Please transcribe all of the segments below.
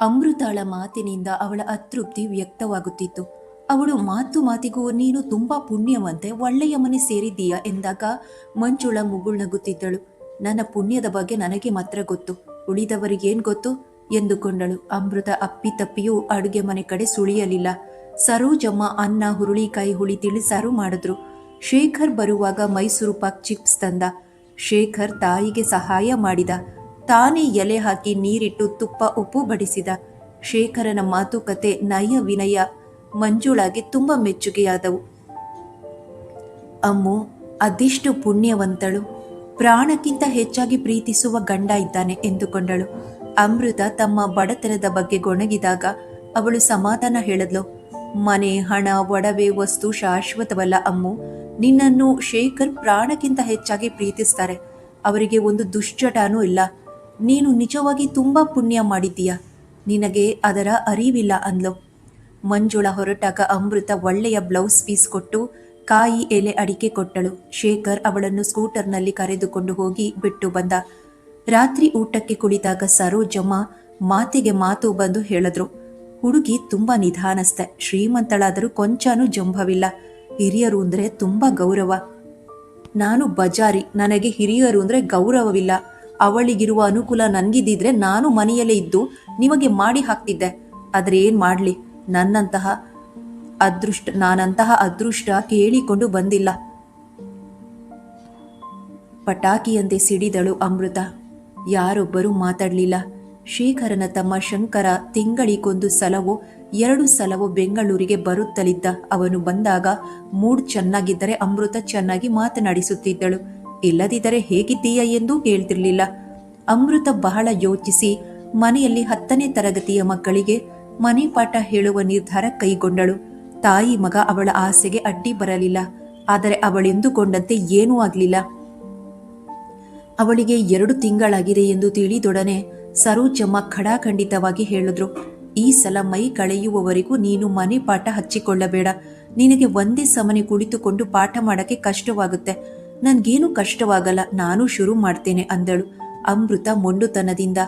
ಅಮೃತಾಳ ಮಾತಿನಿಂದ ಅವಳ ಅತೃಪ್ತಿ ವ್ಯಕ್ತವಾಗುತ್ತಿತ್ತು. ಅವಳು ಮಾತು ಮಾತಿಗೂ ನೀನು ತುಂಬಾ ಪುಣ್ಯವಂತೆ ಒಳ್ಳೆಯ ಮನೆ ಸೇರಿದ್ದೀಯಾ ಎಂದಾಗ ಮಂಜುಳ ಮುಗುಳ್ನಗುತ್ತಿದ್ದಳು. ನನ್ನ ಪುಣ್ಯದ ಬಗ್ಗೆ ನನಗೆ ಮಾತ್ರ ಗೊತ್ತು. ಉಳಿದವರಿಗೇನ್ ಗೊತ್ತು? ಎಂದುಕೊಂಡಳು. ಅಮೃತ ಅಪ್ಪಿತಪ್ಪಿಯೂ ಅಡುಗೆ ಮನೆ ಕಡೆ ಸುಳಿಯಲಿಲ್ಲ. ಸರೋಜಮ್ಮ ಅನ್ನ ಹುರುಳಿಕಾಯಿ ಹುಳಿ ತಿಳಿಸಾರು ಮಾಡಿದ್ರು. ಶೇಖರ್ ಬರುವಾಗ ಮೈಸೂರು ಪಾಕ್ ಚಿಪ್ಸ್ ತಂದ. ಶೇಖರ್ ತಾಯಿಗೆ ಸಹಾಯ ಮಾಡಿದ. ತಾನೇ ಎಲೆ ಹಾಕಿ ನೀರಿಟ್ಟು ತುಪ್ಪ ಉಪ್ಪು ಬಡಿಸಿದ. ಶೇಖರನ ಮಾತುಕತೆ ನಯ ವಿನಯ, ಮಂಜುಳಾಗಿ ತುಂಬ ಮೆಚ್ಚುಗೆಯಾದವು. ಅಮ್ಮು, ಅದೆಷ್ಟು ಪುಣ್ಯವಂತಳು. ಪ್ರಾಣಕ್ಕಿಂತ ಹೆಚ್ಚಾಗಿ ಪ್ರೀತಿಸುವ ಗಂಡ ಇದ್ದಾನೆ ಎಂದುಕೊಂಡಳು. ಅಮೃತ ತಮ್ಮ ಬಡತನದ ಬಗ್ಗೆ ಗೊಣಗಿದಾಗ ಅವಳು ಸಮಾಧಾನ ಹೇಳಿದ್ಲು. ಮನೆ, ಹಣ, ಒಡವೆ, ವಸ್ತು ಶಾಶ್ವತವಲ್ಲ ಅಮ್ಮು. ನಿನ್ನನ್ನು ಶೇಖರ್ ಪ್ರಾಣಕ್ಕಿಂತ ಹೆಚ್ಚಾಗಿ ಪ್ರೀತಿಸ್ತಾರೆ. ಅವರಿಗೆ ಒಂದು ದುಶ್ಚಟನೂ ಇಲ್ಲ. ನೀನು ನಿಜವಾಗಿ ತುಂಬ ಪುಣ್ಯ ಮಾಡಿದ್ದೀಯ. ನಿನಗೆ ಅದರ ಅರಿವಿಲ್ಲ ಅಂದ್ಲು. ಮಂಜುಳ ಹೊರಟಾಗ ಅಮೃತ ಒಳ್ಳೆಯ ಬ್ಲೌಸ್ ಪೀಸ್ ಕೊಟ್ಟು ಕಾಯಿ ಎಲೆ ಅಡಿಕೆ ಕೊಟ್ಟಳು. ಶೇಖರ್ ಅವಳನ್ನು ಸ್ಕೂಟರ್ನಲ್ಲಿ ಕರೆದುಕೊಂಡು ಹೋಗಿ ಬಿಟ್ಟು ಬಂದ. ರಾತ್ರಿ ಊಟಕ್ಕೆ ಕುಳಿತಾಗ ಸರೋಜಮ್ಮ ಮಾತಿಗೆ ಮಾತು ಬಂದು ಹೇಳಿದ್ರು. ಹುಡುಗಿ ತುಂಬ ನಿಧಾನಸ್ತೆ ಶ್ರೀಮಂತಳಾದರೂ ಕೊಂಚನೂ ಜಂಭವಿಲ್ಲ ಹಿರಿಯರು ಅಂದ್ರೆ ತುಂಬಾ ಗೌರವ. ನಾನು ಬಜಾರಿ. ನನಗೆ ಹಿರಿಯರು ಅಂದ್ರೆ ಗೌರವವಿಲ್ಲ. ಅವಳಿಗಿರುವ ಅನುಕೂಲ ನನಗಿದ್ದಿದ್ರೆ ನಾನು ಮನೆಯಲ್ಲೇ ಇದ್ದು ನಿಮಗೆ ಮಾಡಿ ಹಾಕ್ತಿದ್ದೆ. ಆದ್ರೆ ಏನ್ ಮಾಡ್ಲಿ? ನನ್ನಂತಹ ಅದೃಷ್ಟ, ನಾನಂತಹ ಅದೃಷ್ಟ ಕೇಳಿಕೊಂಡು ಬಂದಿಲ್ಲ. ಪಟಾಕಿಯಂತೆ ಸಿಡಿದಳು ಅಮೃತ. ಯಾರೊಬ್ಬರೂ ಮಾತಾಡಲಿಲ್ಲ. ಶೇಖರನ ತಮ್ಮ ಶಂಕರ ತಿಂಗಳಿಗೊಂದು ಸಲವೋ, ಎರಡು ಸಲವೋ ಬೆಂಗಳೂರಿಗೆ ಬರುತ್ತಲಿದ್ದ. ಅವನು ಬಂದಾಗ ಮೂಡ್ ಚೆನ್ನಾಗಿದ್ದರೆ ಅಮೃತ ಚೆನ್ನಾಗಿ ಮಾತನಾಡಿಸುತ್ತಿದ್ದಳು. ಇಲ್ಲದಿದ್ದರೆ ಹೇಗಿದ್ದೀಯ ಎಂದೂ ಕೇಳ್ತಿರ್ಲಿಲ್ಲ. ಅಮೃತ ಬಹಳ ಯೋಚಿಸಿ ಮನೆಯಲ್ಲಿ ಹತ್ತನೇ ತರಗತಿಯ ಮಕ್ಕಳಿಗೆ ಮನೆ ಪಾಠ ಹೇಳುವ ನಿರ್ಧಾರ ಕೈಗೊಂಡಳು. ತಾಯಿ ಮಗ ಅವಳ ಆಸೆಗೆ ಅಡ್ಡಿ ಬರಲಿಲ್ಲ. ಆದರೆ ಅವಳೆಂದುಕೊಂಡಂತೆ ಏನೂ ಆಗಲಿಲ್ಲ. ಅವಳಿಗೆ ಎರಡು ತಿಂಗಳಾಗಿದೆ ಎಂದು ತಿಳಿದೊಡನೆ ಸರೋಜಮ್ಮ ಖಡಾಖಂಡಿತವಾಗಿ ಹೇಳಿದ್ರು, ಈ ಸಲ ಮೈ ಕಳೆಯುವವರೆಗೂ ನೀನು ಮನೆ ಪಾಠ ಹಚ್ಚಿಕೊಳ್ಳಬೇಡ. ನಿನಗೆ ಒಂದೇ ಸಮನೆ ಕುಳಿತುಕೊಂಡು ಪಾಠ ಮಾಡಕ್ಕೆ ಕಷ್ಟವಾಗುತ್ತೆ. ನನ್ಗೇನು ಕಷ್ಟವಾಗಲ್ಲ, ನಾನು ಶುರು ಮಾಡ್ತೇನೆ ಅಂದಳು ಅಮೃತ ಮೊಂಡುತನದಿಂದ.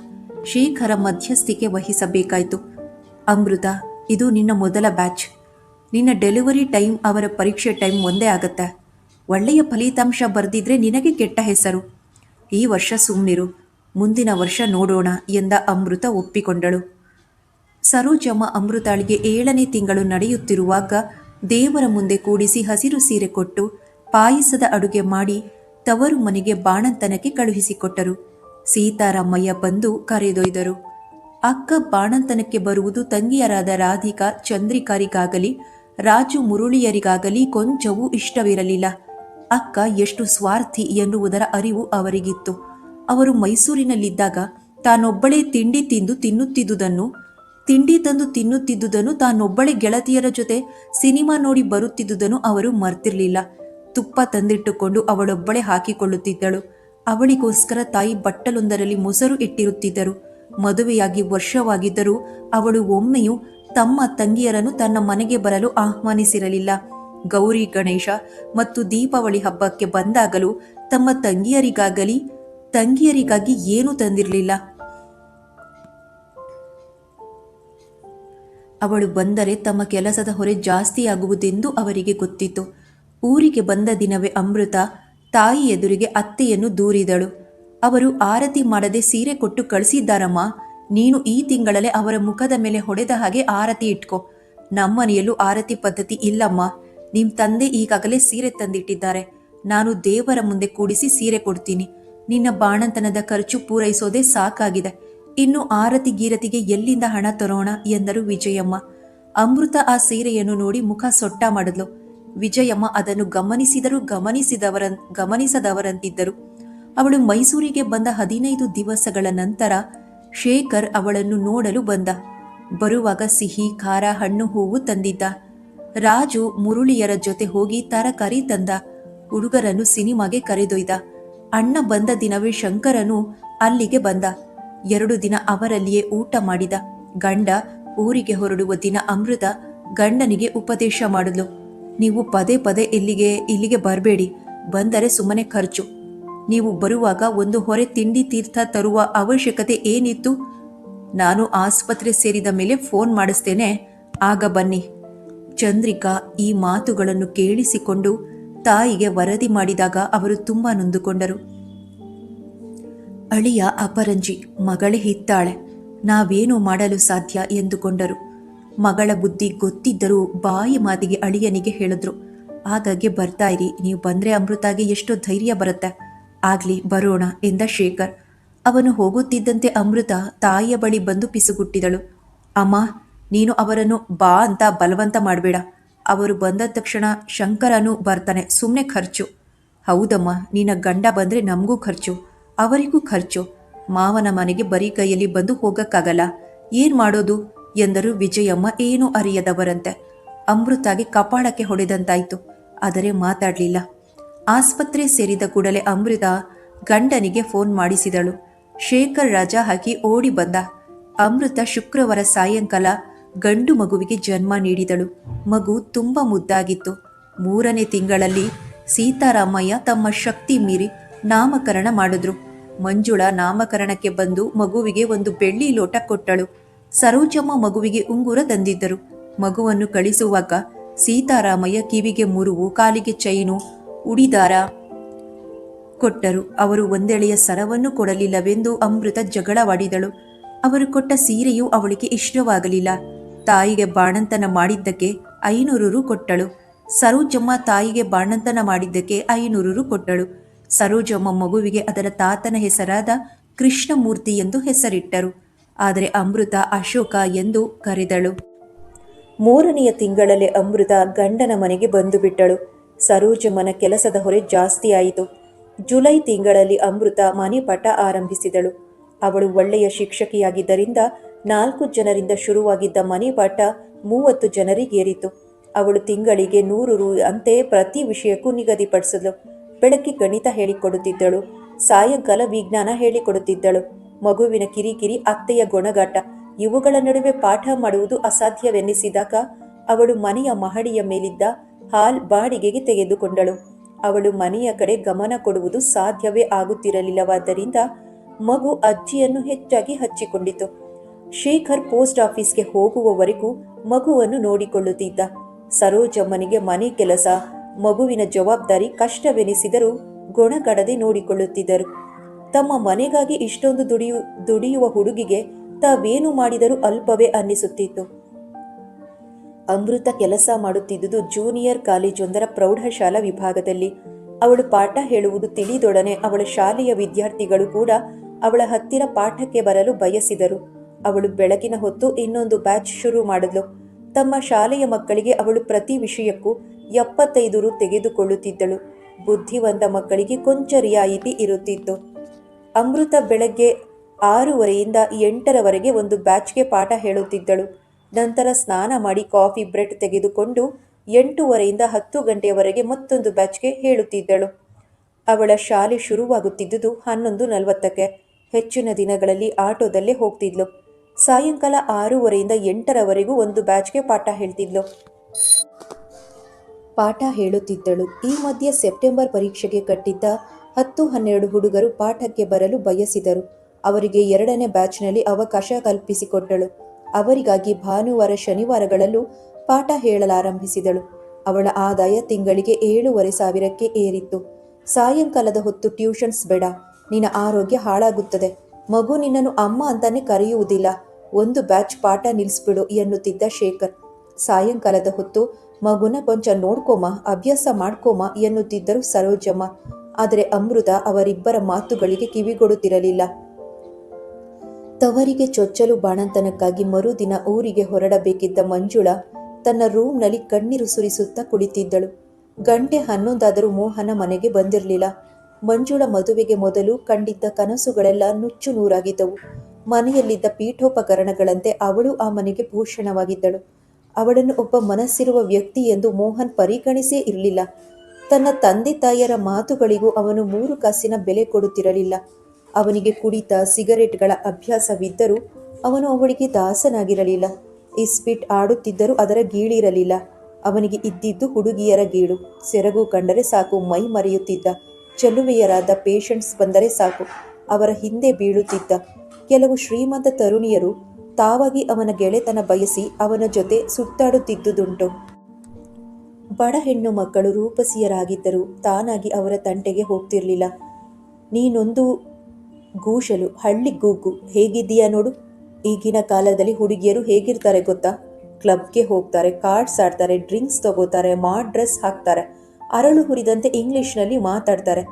ಶೇಖರ ಮಧ್ಯಸ್ಥಿಕೆ ವಹಿಸಬೇಕಾಯಿತು. ಅಮೃತ, ಇದು ನಿನ್ನ ಮೊದಲ ಬ್ಯಾಚ್. ನಿನ್ನ ಡೆಲಿವರಿ ಟೈಮ್ ಅವರ ಪರೀಕ್ಷೆ ಟೈಮ್ ಒಂದೇ ಆಗತ್ತೆ. ಒಳ್ಳೆಯ ಫಲಿತಾಂಶ ಬರೆದಿದ್ರೆ ನಿನಗೆ ಕೆಟ್ಟ ಹೆಸರು. ಈ ವರ್ಷ ಸುಮ್ಮನಿರು ಮುಂದಿನ ವರ್ಷ ನೋಡೋಣ ಎಂದ ಅಮೃತ ಒಪ್ಪಿಕೊಂಡಳು. ಸರೋಜಮ್ಮ ಅಮೃತಾಳಿಗೆ ಏಳನೇ ತಿಂಗಳು ನಡೆಯುತ್ತಿರುವಾಗ ದೇವರ ಮುಂದೆ ಕೂಡಿಸಿ ಹಸಿರು ಸೀರೆ ಕೊಟ್ಟು ಪಾಯಸದ ಅಡುಗೆ ಮಾಡಿ ತವರು ಮನೆಗೆ ಬಾಣಂತನಕ್ಕೆ ಕಳುಹಿಸಿಕೊಟ್ಟರು. ಸೀತಾರಾಮಯ್ಯ ಬಂದು ಕರೆದೊಯ್ದರು. ಅಕ್ಕ ಬಾಣಂತನಕ್ಕೆ ಬರುವುದು ತಂಗಿಯರಾದ ರಾಧಿಕಾ ಚಂದ್ರಿಕಾರಿಗಾಗಲಿ, ರಾಜು ಮುರುಳಿಯರಿಗಾಗಲಿ ಕೊಂಚವೂ ಇಷ್ಟವಿರಲಿಲ್ಲ. ಅಕ್ಕ ಎಷ್ಟು ಸ್ವಾರ್ಥಿ ಎನ್ನುವುದರ ಅರಿವು ಅವರಿಗಿತ್ತು. ಅವರು ಮೈಸೂರಿನಲ್ಲಿದ್ದಾಗ ತಾನೊಬ್ಬಳೇ ತಿಂಡಿ ತಿಂದು ತಿನ್ನುತ್ತಿದ್ದುದನ್ನು, ತಿಂಡಿ ತಂದು ತಿನ್ನುತ್ತಿದ್ದುದನ್ನು ತಾನೊಬ್ಬಳೇ ಗೆಳತಿಯರ ಜೊತೆ ಸಿನಿಮಾ ನೋಡಿ ಬರುತ್ತಿದ್ದುದನ್ನು ಅವರು ಮರ್ತಿರ್ಲಿಲ್ಲ. ತುಪ್ಪ ತಂದಿಟ್ಟುಕೊಂಡು ಅವಳೊಬ್ಬಳೆ ಹಾಕಿಕೊಳ್ಳುತ್ತಿದ್ದಳು. ಅವಳಿಗೋಸ್ಕರ ತಾಯಿ ಬಟ್ಟಲೊಂದರಲ್ಲಿ ಮೊಸರು ಇಟ್ಟಿರುತ್ತಿದ್ದರು. ಮದುವೆಯಾಗಿ ವರ್ಷವಾಗಿದ್ದರೂ ಅವಳು ಒಮ್ಮೆಯೂ ತಮ್ಮ ತಂಗಿಯರನ್ನು ತನ್ನ ಮನೆಗೆ ಬರಲು ಆಹ್ವಾನಿಸಿರಲಿಲ್ಲ. ಗೌರಿ, ಗಣೇಶ ಮತ್ತು ದೀಪಾವಳಿ ಹಬ್ಬಕ್ಕೆ ಬಂದಾಗಲೂ ತಮ್ಮ ತಂಗಿಯರಿಗಾಗಲಿ, ತಂಗಿಯರಿಗಾಗಿ ಏನೂ ತಂದಿರಲಿಲ್ಲ. ಅವಳು ಬಂದರೆ ತಮ್ಮ ಕೆಲಸದ ಹೊರೆ ಜಾಸ್ತಿಯಾಗುವುದೆಂದು ಅವರಿಗೆ ಗೊತ್ತಿತ್ತು. ಊರಿಗೆ ಬಂದ ದಿನವೇ ಅಮೃತ ತಾಯಿ ಎದುರಿಗೆ ಅತ್ತೆಯನ್ನು ದೂರಿದಳು. ಅವರು ಆರತಿ ಮಾಡದೆ ಸೀರೆ ಕೊಟ್ಟು ಕಳಿಸಿದ್ದಾರಮ್ಮ, ನೀನು ಈ ತಿಂಗಳಲ್ಲೇ ಅವರ ಮುಖದ ಮೇಲೆ ಹೊಡೆದ ಹಾಗೆ ಆರತಿ ಇಟ್ಕೋ. ನಮ್ಮನೆಯಲ್ಲೂ ಆರತಿ ಪದ್ಧತಿ ಇಲ್ಲಮ್ಮ. ನಿಮ್ ತಂದೆ ಈಗಾಗಲೇ ಸೀರೆ ತಂದಿಟ್ಟಿದ್ದಾರೆ. ನಾನು ದೇವರ ಮುಂದೆ ಕೂಡಿಸಿ ಸೀರೆ ಕೊಡ್ತೀನಿ. ನಿನ್ನ ಬಾಣಂತನದ ಖರ್ಚು ಪೂರೈಸೋದೇ ಸಾಕಾಗಿದೆ. ಇನ್ನು ಆರತಿ ಗೀರತಿಗೆ ಎಲ್ಲಿಂದ ಹಣ ತರೋಣ ಎಂದರು ವಿಜಯಮ್ಮ. ಅಮೃತ ಆ ಸೀರೆಯನ್ನು ನೋಡಿ ಮುಖ ಸೊಟ್ಟ ಮಾಡಿದ್ಲು. ವಿಜಯಮ್ಮ ಅದನ್ನು ಗಮನಿಸಿದರೂ ಗಮನಿಸಿದವರ ಗಮನಿಸದವರಂತಿದ್ದರು. ಅವಳು ಮೈಸೂರಿಗೆ ಬಂದ ಹದಿನೈದು ದಿವಸಗಳ ನಂತರ ಶೇಖರ್ ಅವಳನ್ನು ನೋಡಲು ಬಂದ. ಬರುವಾಗ ಸಿಹಿ, ಖಾರ, ಹಣ್ಣು, ಹೂವು ತಂದಿದ್ದ. ರಾಜು ಮುರುಳಿಯರ ಜೊತೆ ಹೋಗಿ ತರಕಾರಿ ತಂದ. ಹುಡುಗರನ್ನು ಸಿನಿಮಾಗೆ ಕರೆದೊಯ್ದ. ಅಣ್ಣ ಬಂದ ದಿನವೇ ಶಂಕರನು ಅಲ್ಲಿಗೆ ಬಂದ. ಎರಡು ದಿನ ಅವರಲ್ಲಿಯೇ ಊಟ ಮಾಡಿದ. ಗಂಡ ಊರಿಗೆ ಹೊರಡುವ ದಿನ ಅಮೃತ ಗಂಡನಿಗೆ ಉಪದೇಶ ಮಾಡಿದ್ಲು. ನೀವು ಪದೇ ಪದೇ ಇಲ್ಲಿಗೆ ಇಲ್ಲಿಗೆ ಬರಬೇಡಿ. ಬಂದರೆ ಸುಮ್ಮನೆ ಖರ್ಚು. ನೀವು ಬರುವಾಗ ಒಂದು ಹೊರೆ ತಿಂಡಿ ತೀರ್ಥ ತರುವ ಅವಶ್ಯಕತೆ ಏನಿತ್ತು? ನಾನು ಆಸ್ಪತ್ರೆ ಸೇರಿದ ಮೇಲೆ ಫೋನ್ ಮಾಡಿಸ್ತೇನೆ. ಆಗ ಬನ್ನಿ. ಚಂದ್ರಿಕಾ ಈ ಮಾತುಗಳನ್ನು ಕೇಳಿಸಿಕೊಂಡು ತಾಯಿಗೆ ವರದಿ ಮಾಡಿದಾಗ ಅವರು ತುಂಬಾ ನೊಂದುಕೊಂಡರು. ಅಳಿಯ ಅಪರಂಜಿ ಮಗಳೇ ಹಿತ್ತಾಳೆ ನಾವೇನು ಮಾಡಲು ಸಾಧ್ಯ ಎಂದುಕೊಂಡರು. ಮಗಳ ಬುದ್ಧಿ ಗೊತ್ತಿದ್ದರೂ ಬಾಯಿ ಮಾತಿಗೆ ಅಳಿಯನಿಗೆ ಹೇಳಿದ್ರು ಹಾಗಾಗಿ ಬರ್ತಾ ಇರಿ, ನೀವು ಬಂದ್ರೆ ಅಮೃತಾಗೆ ಎಷ್ಟೋ ಧೈರ್ಯ ಬರುತ್ತೆ. ಆಗ್ಲಿ ಬರೋಣ, ಎಂದ ಶೇಖರ್. ಅವನು ಹೋಗುತ್ತಿದ್ದಂತೆ ಅಮೃತ ತಾಯಿಯ ಬಳಿ ಬಂದು ಪಿಸುಗುಟ್ಟಿದಳು. ಅಮ್ಮ, ನೀನು ಅವರನ್ನು ಬಾ ಅಂತ ಬಲವಂತ ಮಾಡಬೇಡ. ಅವರು ಬಂದ ತಕ್ಷಣ ಶಂಕರನು ಬರ್ತಾನೆ ಸುಮ್ಮನೆ ಖರ್ಚು. ಹೌದಮ್ಮ, ನಿನ್ನ ಗಂಡ ಬಂದರೆ ನಮಗೂ ಖರ್ಚು, ಅವರಿಗೂ ಖರ್ಚು. ಮಾವನ ಮನೆಗೆ ಬರೀ ಕೈಯಲ್ಲಿ ಬಂದು ಹೋಗೋಕ್ಕಾಗಲ್ಲ. ಏನು ಮಾಡೋದು? ಎಂದರು ವಿಜಯಮ್ಮ ಏನೂ ಅರಿಯದವರಂತೆ. ಅಮೃತಾಗೆ ಕಪಾಳಕ್ಕೆ ಹೊಡೆದಂತಾಯ್ತು. ಆದರೆ ಮಾತಾಡಲಿಲ್ಲ. ಆಸ್ಪತ್ರೆ ಸೇರಿದ ಕೂಡಲೇ ಅಮೃತ ಗಂಡನಿಗೆ ಫೋನ್ ಮಾಡಿಸಿದಳು. ಶೇಖರ್ ರಾಜ ಹಾಕಿ ಓಡಿ ಬಂದ. ಅಮೃತ ಶುಕ್ರವಾರ ಸಾಯಂಕಾಲ ಗಂಡು ಮಗುವಿಗೆ ಜನ್ಮ ನೀಡಿದಳು. ಮಗು ತುಂಬ ಮುದ್ದಾಗಿತ್ತು. ಮೂರನೇ ತಿಂಗಳಲ್ಲಿ ಸೀತಾರಾಮಯ್ಯ ತಮ್ಮ ಶಕ್ತಿ ಮೀರಿ ನಾಮಕರಣ ಮಾಡಿದ್ರು. ಮಂಜುಳ ನಾಮಕರಣಕ್ಕೆ ಬಂದು ಮಗುವಿಗೆ ಒಂದು ಬೆಳ್ಳಿ ಲೋಟ ಕೊಟ್ಟಳು. ಸರೋಜಮ್ಮ ಮಗುವಿಗೆ ಉಂಗುರ ತಂದಿದ್ದರು. ಮಗುವನ್ನು ಕಳಿಸುವಾಗ ಸೀತಾರಾಮಯ್ಯ ಕಿವಿಗೆ ಮುರುವು, ಕಾಲಿಗೆ ಚೈನು, ಉಡಿದಾರ ಕೊಟ್ಟರು. ಅವರು ಒಂದೆಳೆಯ ಸರವನ್ನು ಕೊಡಲಿಲ್ಲವೆಂದು ಅಮೃತ ಜಗಳವಾಡಿದಳು. ಅವರು ಕೊಟ್ಟ ಸೀರೆಯು ಅವಳಿಗೆ ಇಷ್ಟವಾಗಲಿಲ್ಲ. ತಾಯಿಗೆ ಬಾಣಂತನ ಮಾಡಿದ್ದಕ್ಕೆ ಐನೂರು ರು ಕೊಟ್ಟಳು. ಸರೋಜಮ್ಮ ತಾಯಿಗೆ ಬಾಣಂತನ ಮಾಡಿದ್ದಕ್ಕೆ ಐನೂರು ರು ಕೊಟ್ಟಳು. ಸರೋಜಮ್ಮ ಮಗುವಿಗೆ ಅದರ ತಾತನ ಹೆಸರಾದ ಕೃಷ್ಣಮೂರ್ತಿ ಎಂದು ಹೆಸರಿಟ್ಟರು. ಆದರೆ ಅಮೃತ ಅಶೋಕ ಎಂದು ಕರೆದಳು. ಮೂರನೆಯ ತಿಂಗಳಲ್ಲಿ ಅಮೃತ ಗಂಡನ ಮನೆಗೆ ಬಂದು ಬಿಟ್ಟಳು. ಸರೋಜಮ್ಮನ ಕೆಲಸದ ಹೊರೆ ಜಾಸ್ತಿ ಆಯಿತು. ಜುಲೈ ತಿಂಗಳಲ್ಲಿ ಅಮೃತ ಮನೆ ಪಟ ಆರಂಭಿಸಿದಳು. ಅವಳು ಒಳ್ಳೆಯ ಶಿಕ್ಷಕಿಯಾಗಿದ್ದರಿಂದ ನಾಲ್ಕು ಜನರಿಂದ ಶುರುವಾಗಿದ್ದ ಮನೆ ಪಾಠ ಮೂವತ್ತು ಜನರಿಗೇರಿತು. ಅವಳು ತಿಂಗಳಿಗೆ ನೂರು ರು ಅಂತೆ ಪ್ರತಿ ವಿಷಯಕ್ಕೂ ನಿಗದಿಪಡಿಸಿದಳು ಬೆಳಗ್ಗೆ ಗಣಿತ ಹೇಳಿಕೊಡುತ್ತಿದ್ದಳು. ಸಾಯಂಕಾಲ ವಿಜ್ಞಾನ ಹೇಳಿಕೊಡುತ್ತಿದ್ದಳು. ಮಗುವಿನ ಕಿರಿಕಿರಿ ಅತ್ತೆಯ ಗೊಣಗಾಟ. ಇವುಗಳ ನಡುವೆ ಪಾಠ ಮಾಡುವುದು ಅಸಾಧ್ಯವೆನ್ನಿಸಿದಾಗ ಅವಳು ಮನೆಯ ಮಹಡಿಯ ಮೇಲಿದ್ದ ಹಾಲ್ ಬಾಡಿಗೆಗೆ ತೆಗೆದುಕೊಂಡಳು. ಅವಳು ಮನೆಯ ಕಡೆ ಗಮನ ಕೊಡುವುದು ಸಾಧ್ಯವೇ ಆಗುತ್ತಿರಲಿಲ್ಲವಾದ್ದರಿಂದ ಮಗು ಅಜ್ಜಿಯನ್ನು ಹೆಚ್ಚಾಗಿ ಹಚ್ಚಿಕೊಂಡಿತು. ಶೇಖರ್ ಪೋಸ್ಟ್ ಆಫೀಸ್ಗೆ ಹೋಗುವವರೆಗೂ ಮಗುವನ್ನು ನೋಡಿಕೊಳ್ಳುತ್ತಿದ್ದ. ಸರೋಜಮ್ಮನಿಗೆ ಮನೆ ಕೆಲಸ, ಮಗುವಿನ ಜವಾಬ್ದಾರಿ ಕಷ್ಟವೆನಿಸಿದರೂ ಗೊಣಗಡದೆ ನೋಡಿಕೊಳ್ಳುತ್ತಿದ್ದರು. ತಮ್ಮ ಮನೆಗಾಗಿ ಇಷ್ಟೊಂದು ದುಡಿಯು, ದುಡಿಯುವ ಹುಡುಗಿಗೆ ತಾವೇನು ಮಾಡಿದರೂ ಅಲ್ಪವೇ ಅನ್ನಿಸುತ್ತಿತ್ತು. ಅಮೃತ ಕೆಲಸ ಮಾಡುತ್ತಿದ್ದುದು ಜೂನಿಯರ್ ಕಾಲೇಜೊಂದರ ಪ್ರೌಢಶಾಲಾ ವಿಭಾಗದಲ್ಲಿ. ಅವಳು ಪಾಠ ಹೇಳುವುದು ತಿಳಿದೊಡನೆ ಅವಳ ಶಾಲೆಯ ವಿದ್ಯಾರ್ಥಿಗಳು ಕೂಡ ಅವಳ ಹತ್ತಿರ ಪಾಠಕ್ಕೆ ಬರಲು ಬಯಸಿದರು. ಅವಳು ಬೆಳಕಿನ ಹೊತ್ತು ಇನ್ನೊಂದು ಬ್ಯಾಚ್ ಶುರು ಮಾಡಿದ್ಲು. ತಮ್ಮ ಶಾಲೆಯ ಮಕ್ಕಳಿಗೆ ಅವಳು ಪ್ರತಿ ವಿಷಯಕ್ಕೂ ಎಪ್ಪತ್ತೈದು ರು ತೆಗೆದುಕೊಳ್ಳುತ್ತಿದ್ದಳು. ಬುದ್ಧಿವಂತ ಮಕ್ಕಳಿಗೆ ಕೊಂಚ ರಿಯಾಯಿತಿ ಇರುತ್ತಿತ್ತು. ಅಮೃತ ಬೆಳಗ್ಗೆ ಆರೂವರೆಯಿಂದ ಎಂಟರವರೆಗೆ ಒಂದು ಬ್ಯಾಚ್ಗೆ ಪಾಠ ಹೇಳುತ್ತಿದ್ದಳು. ನಂತರ ಸ್ನಾನ ಮಾಡಿ ಕಾಫಿ ಬ್ರೆಡ್ ತೆಗೆದುಕೊಂಡು ಎಂಟೂವರೆಯಿಂದ ಹತ್ತು ಗಂಟೆಯವರೆಗೆ ಮತ್ತೊಂದು ಬ್ಯಾಚ್ಗೆ ಹೇಳುತ್ತಿದ್ದಳು. ಅವಳ ಶಾಲೆ ಶುರುವಾಗುತ್ತಿದ್ದುದು ಹನ್ನೊಂದು ನಲವತ್ತಕ್ಕೆ. ಹೆಚ್ಚಿನ ದಿನಗಳಲ್ಲಿ ಆಟೋದಲ್ಲೇ ಹೋಗ್ತಿದ್ಲು. ಸಾಯಂಕಾಲ ಆರೂವರೆಯಿಂದ ಎಂಟರವರೆಗೂ ಒಂದು ಬ್ಯಾಚ್ಗೆ ಪಾಠ ಹೇಳ್ತಿದ್ಲು. ಪಾಠ ಹೇಳುತ್ತಿದ್ದಳು. ಈ ಮಧ್ಯೆ ಸೆಪ್ಟೆಂಬರ್ ಪರೀಕ್ಷೆಗೆ ಕಟ್ಟಿದ್ದ ಹತ್ತು ಹನ್ನೆರಡು ಹುಡುಗರು ಪಾಠಕ್ಕೆ ಬರಲು ಬಯಸಿದರು. ಅವರಿಗೆ ಎರಡನೇ ಬ್ಯಾಚ್ನಲ್ಲಿ ಅವಕಾಶ ಕಲ್ಪಿಸಿಕೊಟ್ಟಳು. ಅವರಿಗಾಗಿ ಭಾನುವಾರ ಶನಿವಾರಗಳಲ್ಲೂ ಪಾಠ ಹೇಳಲಾರಂಭಿಸಿದಳು. ಅವಳ ಆದಾಯ ತಿಂಗಳಿಗೆ ಏಳೂವರೆ ಸಾವಿರಕ್ಕೆ ಏರಿತ್ತು. ಸಾಯಂಕಾಲದ ಹೊತ್ತು ಟ್ಯೂಷನ್ಸ್ ಬೇಡ. ನಿನ್ನ ಆರೋಗ್ಯ ಹಾಳಾಗುತ್ತದೆ. ಮಗು ನಿನ್ನನ್ನು ಅಮ್ಮ ಅಂತಾನೆ ಕರೆಯುವುದಿಲ್ಲ. ಒಂದು ಬ್ಯಾಚ್ ಪಾಠ ನಿಲ್ಲಿಸ್ಬಿಡು ಎನ್ನುತ್ತಿದ್ದ ಶೇಖರ್. ಸಾಯಂಕಾಲದ ಹೊತ್ತು ಮಗುನ ಕೊಂಚ ನೋಡ್ಕೋಮ, ಅಭ್ಯಾಸ ಮಾಡ್ಕೊಮ ಎನ್ನುತ್ತಿದ್ದರು ಸರೋಜಮ್ಮ. ಆದರೆ ಅಮೃತ ಅವರಿಬ್ಬರ ಮಾತುಗಳಿಗೆ ಕಿವಿಗೊಡುತ್ತಿರಲಿಲ್ಲ. ತವರಿಗೆ ಚೊಚ್ಚಲು ಬಾಣಂತನಕ್ಕಾಗಿ ಮರುದಿನ ಊರಿಗೆ ಹೊರಡಬೇಕಿದ್ದ ಮಂಜುಳ ತನ್ನ ರೂಮ್ನಲ್ಲಿ ಕಣ್ಣೀರು ಸುರಿಸುತ್ತಾ ಕುಳಿತಿದ್ದಳು. ಗಂಟೆ ಹನ್ನೊಂದಾದರೂ ಮೋಹನ ಮನೆಗೆ ಬಂದಿರಲಿಲ್ಲ. ಮಂಜುಳ ಮದುವೆಗೆ ಮೊದಲು ಕಂಡಿದ್ದ ಕನಸುಗಳೆಲ್ಲ ನುಚ್ಚು ನೂರಾಗಿದ್ದವು. ಮನೆಯಲ್ಲಿದ್ದ ಪೀಠೋಪಕರಣಗಳಂತೆ ಅವಳು ಆ ಮನೆಗೆ ಭೂಷಣವಾಗಿದ್ದಳು. ಅವಳನ್ನು ಒಬ್ಬ ಮನಸ್ಸಿರುವ ವ್ಯಕ್ತಿ ಎಂದು ಮೋಹನ್ ಪರಿಗಣಿಸೇ ಇರಲಿಲ್ಲ. ತನ್ನ ತಂದೆ ತಾಯಿಯರ ಮಾತುಗಳಿಗೂ ಅವನು ಮೂರು ಕಾಸಿನ ಬೆಲೆ ಕೊಡುತ್ತಿರಲಿಲ್ಲ. ಅವನಿಗೆ ಕುಡಿತ, ಸಿಗರೆಟ್ಗಳ ಅಭ್ಯಾಸವಿದ್ದರೂ ಅವನು ಅವಳಿಗೆ ದಾಸನಾಗಿರಲಿಲ್ಲ. ಇಸ್ಪಿಟ್ ಆಡುತ್ತಿದ್ದರೂ ಅದರ ಗೀಳಿರಲಿಲ್ಲ. ಅವನಿಗೆ ಇದ್ದಿದ್ದು ಹುಡುಗಿಯರ ಗೀಳು. ಸೆರಗು ಕಂಡರೆ ಸಾಕು, ಮೈ ಮರೆಯುತ್ತಿದ್ದ. ಚೆಲುವೆಯರಾದ ಪೇಷಂಟ್ಸ್ ಬಂದರೆ ಸಾಕು, ಅವರ ಹಿಂದೆ ಬೀಳುತ್ತಿದ್ದ. ಕೆಲವು ಶ್ರೀಮಂತ ತರುಣಿಯರು ತಾವಾಗಿ ಅವನ ಗೆಳೆತನ ಬಯಸಿ ಅವನ ಜೊತೆ ಸುತ್ತಾಡುತ್ತಿದ್ದುದುಂಟು. ಬಡ ಹೆಣ್ಣು ಮಕ್ಕಳು ರೂಪಸಿಯರಾಗಿದ್ದರೂ ತಾನಾಗಿ ಅವರ ತಂಟೆಗೆ ಹೋಗ್ತಿರಲಿಲ್ಲ. ನೀನೊಂದು ಗೂಷಲು ಹಳ್ಳಿ ಗೂಗು, ಹೇಗಿದ್ದೀಯಾ ನೋಡು? ಈಗಿನ ಕಾಲದಲ್ಲಿ ಹುಡುಗಿಯರು ಹೇಗಿರ್ತಾರೆ ಗೊತ್ತಾ? ಕ್ಲಬ್ಗೆ ಹೋಗ್ತಾರೆ, ಕಾರ್ಡ್ಸ್ ಆಡ್ತಾರೆ, ಡ್ರಿಂಕ್ಸ್ ತಗೋತಾರೆ, ಮಾ ಡ್ರೆಸ್ ಹಾಕ್ತಾರೆ, ಅರಳು ಹುರಿದಂತೆ ಇಂಗ್ಲಿಷ್ನಲ್ಲಿ ಮಾತಾಡ್ತಾರೆ.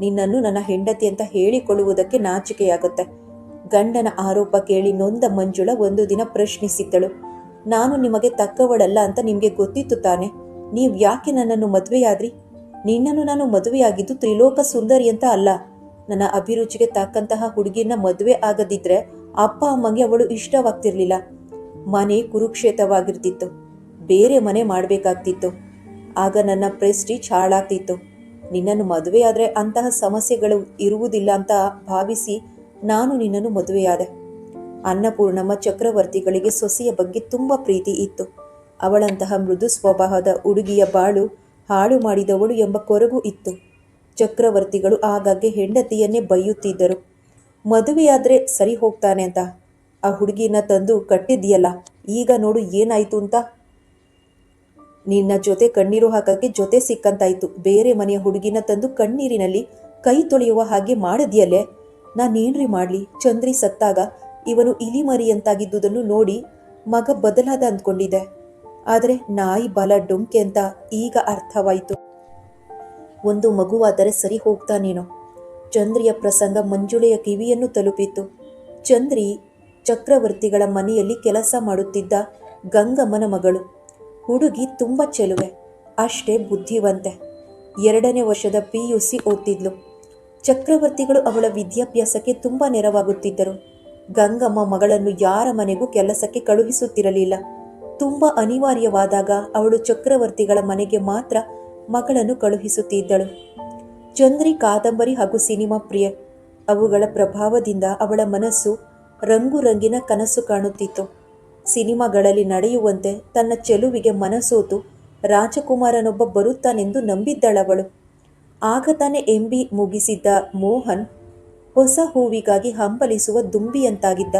ನಿನ್ನನ್ನು ನನ್ನ ಹೆಂಡತಿ ಅಂತ ಹೇಳಿಕೊಳ್ಳುವುದಕ್ಕೆ ನಾಚಿಕೆಯಾಗುತ್ತೆ. ಗಂಡನ ಆರೋಪ ಕೇಳಿ ನೊಂದ ಮಂಜುಳ ಒಂದು ದಿನ ಪ್ರಶ್ನಿಸಿದ್ದಳು. ನಾನು ನಿಮಗೆ ತಕ್ಕವಳಲ್ಲ ಅಂತ ನಿಮಗೆ ಗೊತ್ತಿತ್ತು ತಾನೆ. ನೀವು ಯಾಕೆ ನನ್ನನ್ನು ಮದುವೆಯಾದ್ರಿ? ನಿನ್ನನ್ನು ನಾನು ಮದುವೆಯಾಗಿದ್ದು ತ್ರಿಲೋಕ ಸುಂದರಿ ಅಂತ ಅಲ್ಲ. ನನ್ನ ಅಭಿರುಚಿಗೆ ತಕ್ಕಂತಹ ಹುಡುಗಿನ ಮದುವೆ ಆಗದಿದ್ರೆ ಅಪ್ಪ, ಅಮ್ಮಂಗೆ ಅವಳು ಇಷ್ಟವಾಗ್ತಿರ್ಲಿಲ್ಲ. ಮನೆ ಕುರುಕ್ಷೇತ್ರವಾಗಿರ್ತಿತ್ತು. ಬೇರೆ ಮನೆ ಮಾಡಬೇಕಾಗ್ತಿತ್ತು. ಆಗ ನನ್ನ ಪ್ರೆಸ್ಟೀಜ್ ಹಾಳಾಗ್ತಿತ್ತು. ನಿನ್ನನ್ನು ಮದುವೆಯಾದರೆ ಅಂತಹ ಸಮಸ್ಯೆಗಳು ಇರುವುದಿಲ್ಲ ಅಂತ ಭಾವಿಸಿ ನಾನು ನಿನ್ನನ್ನು ಮದುವೆಯಾದೆ. ಅನ್ನಪೂರ್ಣಮ್ಮ ಚಕ್ರವರ್ತಿಗಳಿಗೆ ಸೊಸೆಯ ಬಗ್ಗೆ ತುಂಬ ಪ್ರೀತಿ ಇತ್ತು. ಅವಳಂತಹ ಮೃದು ಸ್ವಭಾವದ ಹುಡುಗಿಯ ಬಾಳು ಹಾಳು ಮಾಡಿದವಳು ಎಂಬ ಕೊರಗು ಇತ್ತು. ಚಕ್ರವರ್ತಿಗಳು ಆಗಾಗ್ಗೆ ಹೆಂಡತಿಯನ್ನೇ ಬೈಯುತ್ತಿದ್ದರು. ಮದುವೆಯಾದರೆ ಸರಿ ಹೋಗ್ತಾನೆ ಅಂತ. ಆ ಹುಡುಗಿನ ತಂದು ಕಟ್ಟಿದ್ಯಲ್ಲ ಈಗ ನೋಡು ಏನಾಯ್ತು ಅಂತ. ನಿನ್ನ ಜೊತೆ ಕಣ್ಣೀರು ಹಾಕಕ್ಕೆ ಜೊತೆ ಸಿಕ್ಕಂತಾಯ್ತು. ಬೇರೆ ಮನೆಯ ಹುಡುಗಿನ ತಂದು ಕಣ್ಣೀರಿನಲ್ಲಿ ಕೈ ತೊಳೆಯುವ ಹಾಗೆ ಮಾಡಿದ್ಯಲ್ಲೇ? ನಾನೇನ್ರಿ ಮಾಡಲಿ? ಚಂದ್ರಿ ಸತ್ತಾಗ ಇವನು ಇಲಿಮರಿಯಂತಾಗಿದ್ದುದನ್ನು ನೋಡಿ ಮಗ ಬದಲಾದ ಅಂದ್ಕೊಂಡಿದ್ದೆ. ಆದರೆ ನಾಯಿ ಬಲ ಡೊಂಕೆ ಅಂತ ಈಗ ಅರ್ಥವಾಯಿತು. ಒಂದು ಮಗುವಾದರೆ ಸರಿ ಹೋಗ್ತಾನೇನೋ ಚಂದ್ರಿಯ ಪ್ರಸಂಗ ಮಂಜುಳೆಯ ಕಿವಿಯನ್ನು ತಲುಪಿತ್ತು. ಚಂದ್ರಿ ಚಕ್ರವರ್ತಿಗಳ ಮನೆಯಲ್ಲಿ ಕೆಲಸ ಮಾಡುತ್ತಿದ್ದ ಗಂಗಮ್ಮನ ಮಗಳು. ಹುಡುಗಿ ತುಂಬ ಚೆಲುವೆ, ಅಷ್ಟೇ ಬುದ್ಧಿವಂತೆ. ಎರಡನೇ ವರ್ಷದ ಪಿ ಯು ಸಿ ಓದ್ತಿದ್ಲು. ಚಕ್ರವರ್ತಿಗಳು ಅವಳ ವಿದ್ಯಾಭ್ಯಾಸಕ್ಕೆ ತುಂಬ ನೆರವಾಗುತ್ತಿದ್ದರು. ಗಂಗಮ್ಮ ಮಗಳನ್ನು ಯಾರ ಮನೆಗೂ ಕೆಲಸಕ್ಕೆ ಕಳುಹಿಸುತ್ತಿರಲಿಲ್ಲ. ತುಂಬ ಅನಿವಾರ್ಯವಾದಾಗ ಅವಳು ಚಕ್ರವರ್ತಿಗಳ ಮನೆಗೆ ಮಾತ್ರ ಮಗಳನ್ನು ಕಳುಹಿಸುತ್ತಿದ್ದಳು. ಚಂದ್ರಿ, ಕಾದಂಬರಿ ಹಾಗೂ ಸಿನಿಮಾ ಪ್ರಿಯ. ಅವುಗಳ ಪ್ರಭಾವದಿಂದ ಅವಳ ಮನಸ್ಸು ರಂಗು ರಂಗಿನ ಕನಸು ಕಾಣುತ್ತಿತ್ತು. ಸಿನಿಮಾಗಳಲ್ಲಿ ನಡೆಯುವಂತೆ ತನ್ನ ಚೆಲುವಿಗೆ ಮನಸೋತು ರಾಜಕುಮಾರನೊಬ್ಬ ಬರುತ್ತಾನೆಂದು ನಂಬಿದ್ದಳವಳು. ಆಗ ತಾನೇ ಎಂಬಿ ಮುಗಿಸಿದ್ದ ಮೋಹನ್ ಹೊಸ ಹೂವಿಗಾಗಿ ಹಂಬಲಿಸುವ ದುಂಬಿಯಂತಾಗಿದ್ದ.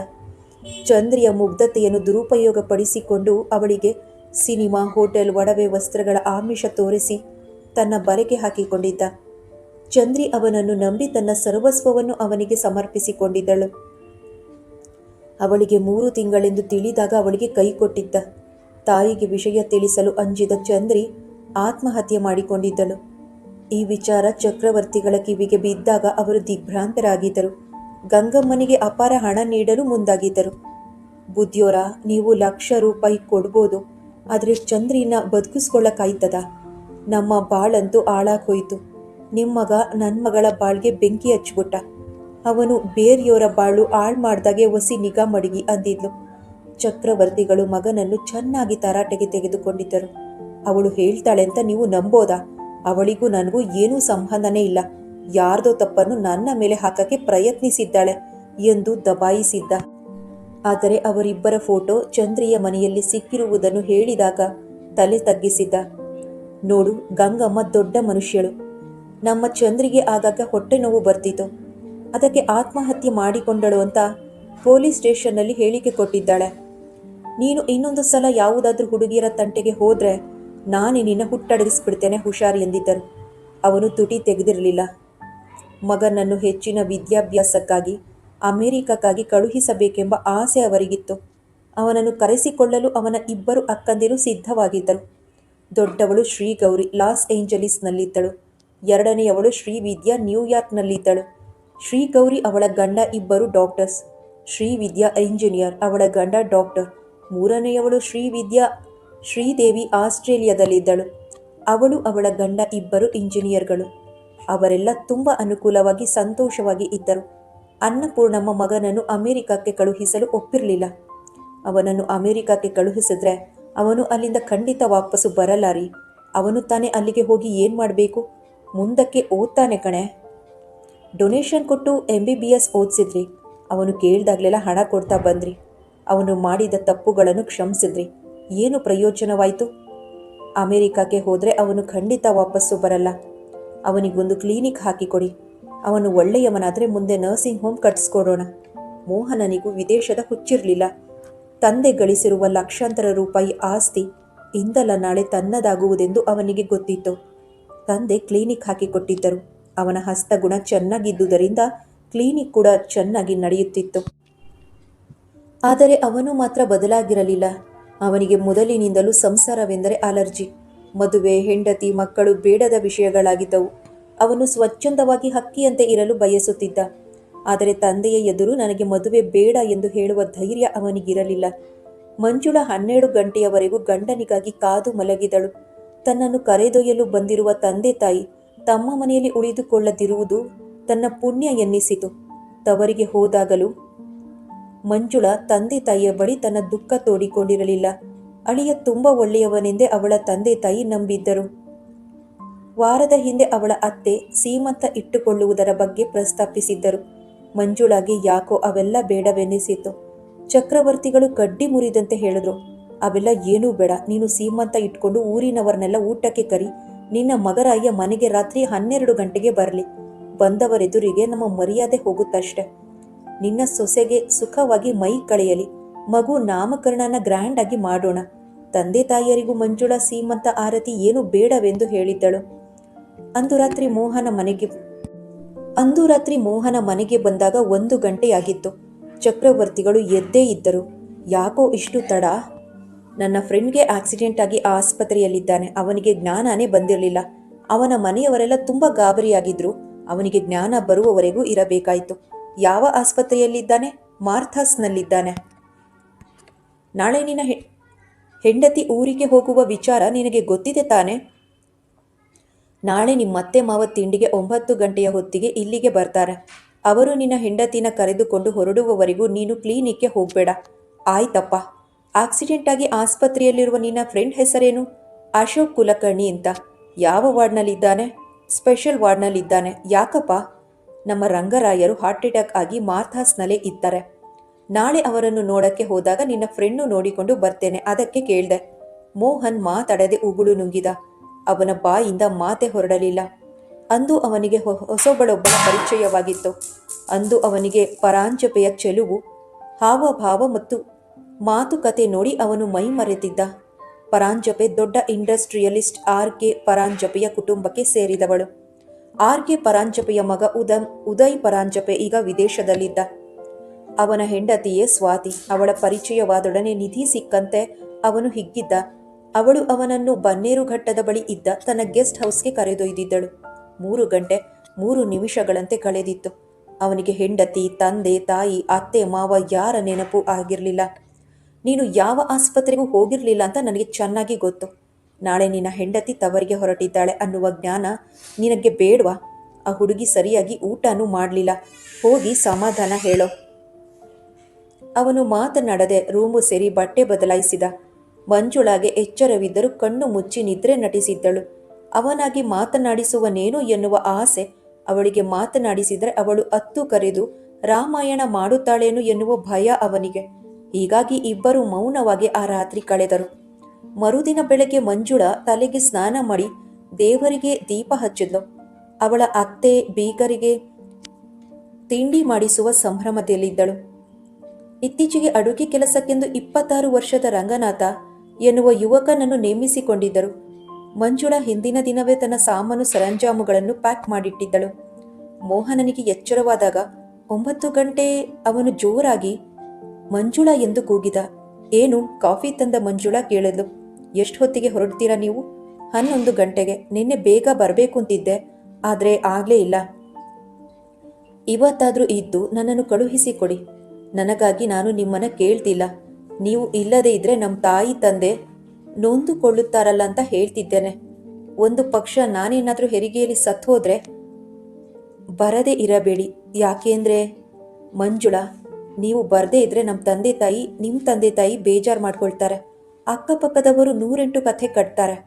ಚಂದ್ರಿಯ ಮುಗ್ಧತೆಯನ್ನು ದುರುಪಯೋಗಪಡಿಸಿಕೊಂಡು ಅವಳಿಗೆ ಸಿನಿಮಾ, ಹೋಟೆಲ್, ಒಡವೆ ವಸ್ತ್ರಗಳ ಆಮಿಷ ತೋರಿಸಿ ತನ್ನ ಬರೆಗೆ ಹಾಕಿಕೊಂಡಿದ್ದ. ಚಂದ್ರಿ ಅವನನ್ನು ನಂಬಿ ತನ್ನ ಸರ್ವಸ್ವವನ್ನು ಅವನಿಗೆ ಸಮರ್ಪಿಸಿಕೊಂಡಿದ್ದಳು. ಅವಳಿಗೆ ಮೂರು ತಿಂಗಳೆಂದು ತಿಳಿದಾಗ ಅವಳಿಗೆ ಕೈ ಕೊಟ್ಟಿದ್ದ. ತಾಯಿಗೆ ವಿಷಯ ತಿಳಿಸಲು ಅಂಜಿದ ಚಂದ್ರಿ ಆತ್ಮಹತ್ಯೆ ಮಾಡಿಕೊಂಡಿದ್ದಳು. ಈ ವಿಚಾರ ಚಕ್ರವರ್ತಿಗಳ ಕಿವಿಗೆ ಬಿದ್ದಾಗ ಅವರು ದಿಗ್ಭ್ರಾಂತರಾಗಿದ್ದರು. ಗಂಗಮ್ಮನಿಗೆ ಅಪಾರ ಹಣ ನೀಡಲು ಮುಂದಾಗಿದ್ದರು. ಬುದ್ಧಿಯೋರ, ನೀವು ಲಕ್ಷ ರೂಪಾಯಿ ಕೊಡ್ಬೋದು, ಆದರೆ ಚಂದ್ರಿನ ಬದುಕಿಸ್ಕೊಳ್ಳಕ್ಕಾಯ್ತದ ನಮ್ಮ ಬಾಳಂತೂ ನಿಮ್ಮ ಮಗ ನನ್ನ ಮಗಳ ಬಾಳ್ಗೆ ಬೆಂಕಿ ಹಚ್ಬಿಟ್ಟ ಅವನು ಬೇರೆಯವರ ಬಾಳು ಹಾಳು ಮಾಡ್ದಾಗೆ ಒಸಿ ನಿಗಾ ಮಡಗಿ ಅಂದಿದ್ಲು. ಚಕ್ರವರ್ತಿಗಳು ಮಗನನ್ನು ಚೆನ್ನಾಗಿ ತರಾಟೆಗೆ ತೆಗೆದುಕೊಂಡಿದ್ದರು. ಅವಳು ಹೇಳ್ತಾಳೆ ಅಂತ ನೀವು ನಂಬೋದಾ? ಅವಳಿಗೂ ನನಗೂ ಏನೂ ಸಂಬಂಧನೇ ಇಲ್ಲ. ಯಾರ್ದೋ ತಪ್ಪನ್ನು ನನ್ನ ಮೇಲೆ ಹಾಕಕ್ಕೆ ಪ್ರಯತ್ನಿಸಿದ್ದಾಳೆ ಎಂದು ದಬಾಯಿಸಿದ್ದ. ಆದರೆ ಅವರಿಬ್ಬರ ಫೋಟೋ ಚಂದ್ರಿಯ ಮನೆಯಲ್ಲಿ ಸಿಕ್ಕಿರುವುದನ್ನು ಹೇಳಿದಾಗ ತಲೆ ತಗ್ಗಿಸಿದ್ದ. ನೋಡು, ಗಂಗಮ್ಮ ದೊಡ್ಡ ಮನುಷ್ಯಳು. ನಮ್ಮ ಚಂದ್ರಿಗೆ ಆಗಾಗ ಹೊಟ್ಟೆ ನೋವು ಬರ್ತಿತ್ತು. ಅದಕ್ಕೆ ಆತ್ಮಹತ್ಯೆ ಮಾಡಿಕೊಂಡಳು ಅಂತ ಪೊಲೀಸ್ ಸ್ಟೇಷನ್ನಲ್ಲಿ ಹೇಳಿಕೆ ಕೊಟ್ಟಿದ್ದಾಳೆ. ನೀನು ಇನ್ನೊಂದು ಸಲ ಯಾವುದಾದ್ರೂ ಹುಡುಗಿಯರ ತಂಟೆಗೆ ಹೋದ್ರೆ ನಾನೇ ನಿನ್ನ ಹುಟ್ಟಡಗಿಸ್ಬಿಡ್ತೇನೆ ಹುಷಾರ್ ಎಂದಿದ್ದರು. ಅವನು ತುಟಿ ತೆಗೆದಿರಲಿಲ್ಲ. ಮಗನನ್ನು ಹೆಚ್ಚಿನ ವಿದ್ಯಾಭ್ಯಾಸಕ್ಕಾಗಿ, ಅಮೆರಿಕಕ್ಕಾಗಿ ಕಳುಹಿಸಬೇಕೆಂಬ ಆಸೆ ಅವರಿಗಿತ್ತು. ಅವನನ್ನು ಕರೆಸಿಕೊಳ್ಳಲು ಅವನ ಇಬ್ಬರು ಅಕ್ಕಂದಿರು ಸಿದ್ಧವಾಗಿದ್ದರು. ದೊಡ್ಡವಳು ಶ್ರೀಗೌರಿ ಲಾಸ್ ಏಂಜಲೀಸ್ನಲ್ಲಿದ್ದಳು. ಎರಡನೆಯವಳು ಶ್ರೀವಿದ್ಯಾ ನ್ಯೂಯಾರ್ಕ್ನಲ್ಲಿದ್ದಳು. ಶ್ರೀಗೌರಿ ಅವಳ ಗಂಡ ಇಬ್ಬರು ಡಾಕ್ಟರ್ಸ್. ಶ್ರೀವಿದ್ಯಾ ಇಂಜಿನಿಯರ್ ಅವಳ ಗಂಡ ಡಾಕ್ಟರ್. ಮೂರನೆಯವಳು ಶ್ರೀವಿದ್ಯಾ ಶ್ರೀದೇವಿ ಆಸ್ಟ್ರೇಲಿಯಾದಲ್ಲಿದ್ದಳು. ಅವಳು ಅವಳ ಗಂಡ ಇಬ್ಬರು ಇಂಜಿನಿಯರ್ಗಳು. ಅವರೆಲ್ಲ ತುಂಬ ಅನುಕೂಲವಾಗಿ, ಸಂತೋಷವಾಗಿ ಇದ್ದರು. ಅನ್ನಪೂರ್ಣಮ್ಮ ಮಗನನ್ನು ಅಮೆರಿಕಕ್ಕೆ ಕಳುಹಿಸಲು ಒಪ್ಪಿರಲಿಲ್ಲ. ಅವನನ್ನು ಅಮೆರಿಕಕ್ಕೆ ಕಳುಹಿಸಿದ್ರೆ ಅವನು ಅಲ್ಲಿಂದ ಖಂಡಿತ ವಾಪಸ್ಸು ಬರಲಾರಿ. ಅವನು ತಾನೇ ಅಲ್ಲಿಗೆ ಹೋಗಿ ಏನು ಮಾಡಬೇಕು? ಮುಂದಕ್ಕೆ ಓದ್ತಾನೆ ಕಣೆ. ಡೊನೇಷನ್ ಕೊಟ್ಟು ಎಂ ಬಿ ಬಿ ಎಸ್ ಓದಿಸಿದ್ರಿ. ಅವನು ಕೇಳ್ದಾಗಲೆಲ್ಲ ಹಣ ಕೊಡ್ತಾ ಬಂದ್ರಿ. ಅವನು ಮಾಡಿದ ತಪ್ಪುಗಳನ್ನು ಕ್ಷಮಿಸಿದ್ರಿ. ಏನು ಪ್ರಯೋಜನವಾಯಿತು? ಅಮೆರಿಕಕ್ಕೆ ಹೋದರೆ ಅವನು ಖಂಡಿತ ವಾಪಸ್ಸು ಬರಲ್ಲ. ಅವನಿಗೊಂದು ಕ್ಲಿನಿಕ್ ಹಾಕಿಕೊಡಿ. ಅವನು ಒಳ್ಳೆಯವನಾದರೆ ಮುಂದೆ ನರ್ಸಿಂಗ್ ಹೋಮ್ ಕಟ್ಟಿಸ್ಕೊಡೋಣ ಮೋಹನನಿಗೂ ವಿದೇಶದ ಹುಚ್ಚಿರಲಿಲ್ಲ. ತಂದೆ ಗಳಿಸಿರುವ ಲಕ್ಷಾಂತರ ರೂಪಾಯಿ ಆಸ್ತಿ ಇಂದಲ್ಲ ನಾಳೆ ತನ್ನದಾಗುವುದೆಂದು ಅವನಿಗೆ ಗೊತ್ತಿತ್ತು. ತಂದೆ ಕ್ಲಿನಿಕ್ ಹಾಕಿಕೊಟ್ಟಿದ್ದರು. ಅವನ ಹಸ್ತಗುಣ ಚೆನ್ನಾಗಿದ್ದುದರಿಂದ ಕ್ಲಿನಿಕ್ ಕೂಡ ಚೆನ್ನಾಗಿ ನಡೆಯುತ್ತಿತ್ತು. ಆದರೆ ಅವನು ಮಾತ್ರ ಬದಲಾಗಿರಲಿಲ್ಲ. ಅವನಿಗೆ ಮೊದಲಿನಿಂದಲೂ ಸಂಸಾರವೆಂದರೆ ಅಲರ್ಜಿ. ಮದುವೆ, ಹೆಂಡತಿ, ಮಕ್ಕಳು ಬೇಡದ ವಿಷಯಗಳಾಗಿದ್ದವು. ಅವನು ಸ್ವಚ್ಛಂದವಾಗಿ ಹಕ್ಕಿಯಂತೆ ಇರಲು ಬಯಸುತ್ತಿದ್ದ. ಆದರೆ ತಂದೆಯ ಎದುರು ನನಗೆ ಮದುವೆ ಬೇಡ ಎಂದು ಹೇಳುವ ಧೈರ್ಯ ಅವನಿಗಿರಲಿಲ್ಲ. ಮಂಜುಳ ಹನ್ನೆರಡು ಗಂಟೆಯವರೆಗೂ ಗಂಡನಿಗಾಗಿ ಕಾದು ಮಲಗಿದಳು. ತನ್ನನ್ನು ಕರೆದೊಯ್ಯಲು ಬಂದಿರುವ ತಂದೆ ತಾಯಿ ತಮ್ಮ ಮನೆಯಲ್ಲಿ ಉಳಿದುಕೊಳ್ಳದಿರುವುದು ತನ್ನ ಪುಣ್ಯ ಎನ್ನಿಸಿತು. ತವರಿಗೆ ಹೋದಾಗಲೂ ಮಂಜುಳ ತಂದೆ ತಾಯಿಯ ಬಳಿ ತನ್ನ ದುಃಖ ತೋಡಿಕೊಂಡಿರಲಿಲ್ಲ. ಅಳಿಯ ತುಂಬ ಒಳ್ಳೆಯವನೆಂದೇ ಅವಳ ತಂದೆ ತಾಯಿ ನಂಬಿದ್ದರು. ವಾರದ ಹಿಂದೆ ಅವಳ ಅತ್ತೆ ಸೀಮಂತ ಇಟ್ಟುಕೊಳ್ಳುವುದರ ಬಗ್ಗೆ ಪ್ರಸ್ತಾಪಿಸಿದ್ದರು. ಮಂಜುಳಾಗಿ ಯಾಕೋ ಅವೆಲ್ಲ ಬೇಡವೆನಿಸಿತು. ಚಕ್ರವರ್ತಿಗಳು ಕಡ್ಡಿ ಮುರಿದಂತೆ ಹೇಳಿದ್ರು, ಅವೆಲ್ಲ ಏನೂ ಬೇಡ, ನೀನು ಸೀಮಂತ ಇಟ್ಕೊಂಡು ಊರಿನವರನ್ನೆಲ್ಲ ಊಟಕ್ಕೆ ಕರಿ, ನಿನ್ನ ಮಗರಾಯ ಮನೆಗೆ ರಾತ್ರಿ ಹನ್ನೆರಡು ಗಂಟೆಗೆ ಬರಲಿ, ಬಂದವರೆದುರಿಗೆ ನಮ್ಮ ಮರ್ಯಾದೆ ಹೋಗುತ್ತಷ್ಟೆ. ನಿನ್ನ ಸೊಸೆಗೆ ಸುಖವಾಗಿ ಮೈ ಕಳೆಯಲಿ, ಮಗು ನಾಮಕರಣನ ಗ್ರ್ಯಾಂಡ್ ಆಗಿ ಮಾಡೋಣ. ತಂದೆ ತಾಯಿಯರಿಗೂ ಮಂಜುಳ, ಸೀಮಂತ ಆರತಿ ಏನು ಬೇಡವೆಂದು ಹೇಳಿದ್ದಳು. ಅಂದು ರಾತ್ರಿ ಮೋಹನ ಮನೆಗೆ, ಅಂದು ರಾತ್ರಿ ಮೋಹನ ಮನೆಗೆ ಬಂದಾಗ ಒಂದು ಗಂಟೆಯಾಗಿತ್ತು. ಚಕ್ರವರ್ತಿಗಳು ಎದ್ದೇ ಇದ್ದರು. ಯಾಕೋ ಇಷ್ಟು ತಡ? ನನ್ನ ಫ್ರೆಂಡ್ಗೆ ಆಕ್ಸಿಡೆಂಟ್ ಆಗಿ ಆಸ್ಪತ್ರೆಯಲ್ಲಿದ್ದಾನೆ. ಅವನಿಗೆ ಜ್ಞಾನನೇ ಬಂದಿರಲಿಲ್ಲ. ಅವನ ಮನೆಯವರೆಲ್ಲ ತುಂಬ ಗಾಬರಿಯಾಗಿದ್ರು. ಅವನಿಗೆ ಜ್ಞಾನ ಬರುವವರೆಗೂ ಇರಬೇಕಾಯಿತು. ಯಾವ ಆಸ್ಪತ್ರೆಯಲ್ಲಿದ್ದಾನೆ? ಮಾರ್ಥಾಸ್ನಲ್ಲಿದ್ದಾನೆ. ನಾಳೆ ನಿನ್ನ ಹೆಂಡತಿ ಊರಿಗೆ ಹೋಗುವ ವಿಚಾರ ನಿನಗೆ ಗೊತ್ತಿದೆ ತಾನೆ? ನಾಳೆ ನಿಮ್ಮತ್ತೆ ಮಾವ ತಿಂಡಿಗೆ ಒಂಬತ್ತು ಗಂಟೆಯ ಹೊತ್ತಿಗೆ ಇಲ್ಲಿಗೆ ಬರ್ತಾರೆ. ಅವರು ನಿನ್ನ ಹೆಂಡತಿನ ಕರೆದುಕೊಂಡು ಹೊರಡುವವರೆಗೂ ನೀನು ಕ್ಲಿನಿಕ್ಗೆ ಹೋಗಬೇಡ. ಆಯ್ತಪ್ಪ. ಆಕ್ಸಿಡೆಂಟ್ ಆಗಿ ಆಸ್ಪತ್ರೆಯಲ್ಲಿರುವ ನಿನ್ನ ಫ್ರೆಂಡ್ ಹೆಸರೇನು? ಅಶೋಕ್ ಕುಲಕರ್ಣಿ ಅಂತ. ಯಾವ ವಾರ್ಡ್ನಲ್ಲಿದ್ದಾನೆ? ಸ್ಪೆಷಲ್ ವಾರ್ಡ್ನಲ್ಲಿದ್ದಾನೆ. ಯಾಕಪ್ಪ? ನಮ್ಮ ರಂಗರಾಯರು ಹಾರ್ಟ್ ಅಟ್ಯಾಕ್ ಆಗಿ ಮಾರ್ಥಾಸ್ನಲ್ಲೇ ಇದ್ದಾರೆ. ನಾಳೆ ಅವರನ್ನು ನೋಡಕ್ಕೆ ಹೋದಾಗ ನಿನ್ನ ಫ್ರೆಂಡ್ನು ನೋಡಿಕೊಂಡು ಬರ್ತೇನೆ, ಅದಕ್ಕೆ ಕೇಳ್ದೆ. ಮೋಹನ್ ಮಾತಾಡದೆ ಉಗುಳು ನುಂಗಿದ. ಅವನ ಬಾಯಿಂದ ಮಾತೆ ಹೊರಡಲಿಲ್ಲ. ಅಂದು ಅವನಿಗೆ ಹೊ- ಹೊಸೊಬ್ಬಳೊಬ್ಬಳ ಪರಿಚಯವಾಗಿತ್ತು. ಅಂದು ಅವನಿಗೆ ಪರಾಂಜಪೆಯ ಚೆಲುವು, ಹಾವಭಾವ ಮತ್ತು ಮಾತುಕತೆ ನೋಡಿ ಅವನು ಮೈ ಮರೆತಿದ್ದ ಪರಾಂಜಪೆ ದೊಡ್ಡ ಇಂಡಸ್ಟ್ರಿಯಲಿಸ್ಟ್ ಆರ್ ಕೆ ಪರಾಂಜಪೆಯ ಕುಟುಂಬಕ್ಕೆ ಸೇರಿದವಳು. ಆರ್ ಕೆ ಪರಾಂಜಪೆಯ ಮಗ ಉದಂ ಉದಯ್ ಪರಾಂಜಪೆ ಈಗ ವಿದೇಶದಲ್ಲಿದ್ದ. ಅವನ ಹೆಂಡತಿಯೇ ಸ್ವಾತಿ. ಅವಳ ಪರಿಚಯವಾದೊಡನೆ ನಿಧಿ ಸಿಕ್ಕಂತೆ ಅವನು ಹಿಗ್ಗಿದ್ದ. ಅವಳು ಅವನನ್ನು ಬನ್ನೇರುಘಟ್ಟದ ಬಳಿ ಇದ್ದ ತನ್ನ ಗೆಸ್ಟ್ ಹೌಸ್ಗೆ ಕರೆದೊಯ್ದಿದ್ದಳು. ಮೂರು ಗಂಟೆ, ಮೂರು ನಿಮಿಷಗಳಂತೆ ಕಳೆದಿತ್ತು. ಅವನಿಗೆ ಹೆಂಡತಿ, ತಂದೆ, ತಾಯಿ, ಅತ್ತೆ, ಮಾವ ಯಾರ ನೆನಪು ಆಗಿರಲಿಲ್ಲ. ನೀನು ಯಾವ ಆಸ್ಪತ್ರೆಗೂ ಹೋಗಿರಲಿಲ್ಲ ಅಂತ ನನಗೆ ಚೆನ್ನಾಗಿ ಗೊತ್ತು. ನಾಳೆ ನಿನ್ನ ಹೆಂಡತಿ ತವರಿಗೆ ಹೊರಟಿದ್ದಾಳೆ ಅನ್ನುವ ಜ್ಞಾನ ನಿನಗೆ ಬೇಡವಾ? ಆ ಹುಡುಗಿ ಸರಿಯಾಗಿ ಊಟನೂ ಮಾಡಲಿಲ್ಲ. ಹೋಗಿ ಸಮಾಧಾನ ಹೇಳೋ. ಅವನು ಮಾತನಾಡದೆ ರೂಮು ಸೇರಿ ಬಟ್ಟೆ ಬದಲಾಯಿಸಿದ. ಮಂಜುಳಾಗೆ ಎಚ್ಚರವಿದ್ದರೂ ಕಣ್ಣು ಮುಚ್ಚಿ ನಿದ್ರೆ ನಟಿಸಿದ್ದಳು. ಅವನಾಗಿ ಮಾತನಾಡಿಸುವನೇನು ಎನ್ನುವ ಆಸೆ, ಅವಳಿಗೆ ಮಾತನಾಡಿಸಿದರೆ ಅವಳು ಅತ್ತು ಕರೆದು, ರಾಮಾಯಣ ಮಾಡುತ್ತಾಳೇನು ಎನ್ನುವ ಭಯ ಅವನಿಗೆ. ಹೀಗಾಗಿ ಇಬ್ಬರು ಮೌನವಾಗಿ ಆ ರಾತ್ರಿ ಕಳೆದರು. ಮರುದಿನ ಬೆಳಗ್ಗೆ ಮಂಜುಳ ತಲೆಗೆ ಸ್ನಾನ ಮಾಡಿ ದೇವರಿಗೆ ದೀಪ ಹಚ್ಚಿದ್ಲು. ಅವಳ ಅತ್ತೆ ಬೀಗರಿಗೆ ತಿಂಡಿ ಮಾಡಿಸುವ ಸಂಭ್ರಮದಲ್ಲಿದ್ದಳು. ಇತ್ತೀಚೆಗೆ ಅಡುಗೆ ಕೆಲಸಕ್ಕೆಂದು ಇಪ್ಪತ್ತಾರು ವರ್ಷದ ರಂಗನಾಥ ಎನ್ನುವ ಯುವಕನನ್ನು ನೇಮಿಸಿಕೊಂಡಿದ್ದರು. ಮಂಜುಳ ಹಿಂದಿನ ದಿನವೇ ತನ್ನ ಸಾಮಾನು ಸರಂಜಾಮುಗಳನ್ನು ಪ್ಯಾಕ್ ಮಾಡಿಟ್ಟಿದ್ದಳು. ಮೋಹನನಿಗೆ ಎಚ್ಚರವಾದಾಗ ಒಂಬತ್ತು ಗಂಟೆ ಅವನು ಜೋರಾಗಿ, ಮಂಜುಳ, ಎಂದು ಕೂಗಿದ. ಏನು? ಕಾಫಿ ತಂದ ಮಂಜುಳ? ಕೇಳಿದ್ಲು. ಎಷ್ಟು ಹೊತ್ತಿಗೆ ಹೊರಡ್ತೀರಾ ನೀವು? ಹನ್ನೊಂದು ಗಂಟೆಗೆ. ನಿನ್ನೆ ಬೇಗ ಬರಬೇಕು ಅಂತಿದ್ದೆ. ಆದರೆ ಆಗಲೇ ಇಲ್ಲ. ಇವತ್ತಾದರೂ ಇದ್ದು ನನ್ನನ್ನು ಕಳುಹಿಸಿಕೊಡಿ ನನಗಾಗಿ ನಾನು ನಿಮ್ಮನ್ನ ಕೇಳ್ತಿಲ್ಲ. ನೀವು ಇಲ್ಲದೇ ಇದ್ರೆ ನಮ್ಮ ತಾಯಿ ತಂದೆ ನೊಂದುಕೊಳ್ಳುತ್ತಾರಲ್ಲ ಅಂತ ಹೇಳ್ತಿದ್ದೇನೆ. ಒಂದು ಪಕ್ಷ ನಾನೇನಾದರೂ ಹೆರಿಗೆಯಲ್ಲಿ ಸತ್ತು ಹೋದ್ರೆ ಬರದೇ ಇರಬೇಡಿ. ಯಾಕೆಂದ್ರೆ, ಮಂಜುಳಾ, ನೀವು ಬರದೇ ಇದ್ರೆ ನಮ್ಮ ತಂದೆ ತಾಯಿ ನಿಮ್ಮ ತಂದೆ ತಾಯಿ ಬೇಜಾರು ಮಾಡ್ಕೊಳ್ತಾರೆ. ಅಕ್ಕಪಕ್ಕದವರು ನೂರೆಂಟು ಕಥೆ ಕಟ್ತಾರೆ.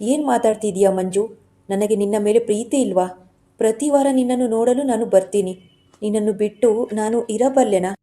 ಏನು ಮಾತಾಡ್ತಿದೀಯಾ ಮಂಜು? ನನಗೆ ನಿನ್ನ ಮೇಲೆ ಪ್ರೀತಿ ಇಲ್ವಾ? ಪ್ರತಿ ವಾರ ನಿನ್ನನ್ನು ನೋಡಲು ನಾನು ಬರ್ತೀನಿ. ನಿನ್ನನ್ನು ಬಿಟ್ಟು ನಾನು ಇರಬಲ್ಲೆನಾ?